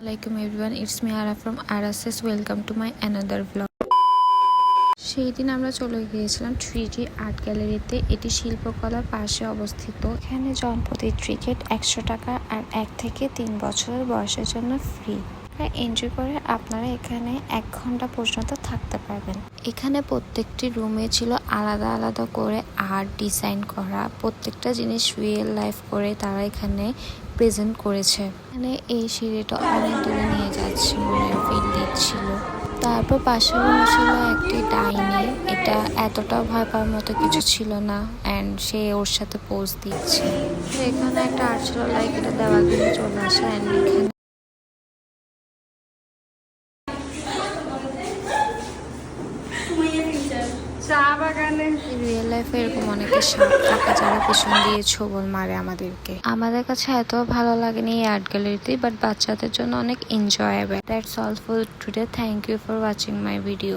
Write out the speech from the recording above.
Assalamualaikum everyone, it's me Ara from RSS. Welcome to my another vlog. সেই দিন আমরা চলে গিয়েছিলাম থ্রি আর্ট গ্যালারিতে এটি শিল্পকলার পাশে অবস্থিত এখানে জনপ্রতি টিকিট একশো টাকা আর এক থেকে তিন বছরের বয়সের জন্য ফ্রি এনজয় করে আপনারা এখানে এক ঘণ্টা পর্যন্ত থাকতে পারবেন। এখানে প্রত্যেকটি রুমে ছিল আলাদা আলাদা করে আর্ট ডিজাইন করা। প্রত্যেকটা জিনিস রিয়েল লাইফ করে তারা এখানে প্রেজেন্ট করেছে। এখানে এই সিঁড়িটা অনেক দূরে নিয়ে যাচ্ছে মনে ফিল দিচ্ছিল। তারপর পাশে ছিল একটি ডাইনি এটা এতটা ভয় পাওয়ার মতো কিছু ছিল না অ্যান্ড সে ওর সাথে পোজ দিচ্ছে। এখানে একটা আর্ট ছিল লাইক এটা দেওয়াল চলে আসে অ্যান্ড এখানে চা বাগানে রিয়েল লাইফে এরকম অনেকে সাপ থাকে যারা পিছন দিয়ে ছোবল মারে আমাদেরকে। আমাদের কাছে এত ভালো লাগেনি এই আর্ট গ্যালারিতে বাট বাচ্চাদের জন্য অনেক enjoyable that's all for today thank you for watching my video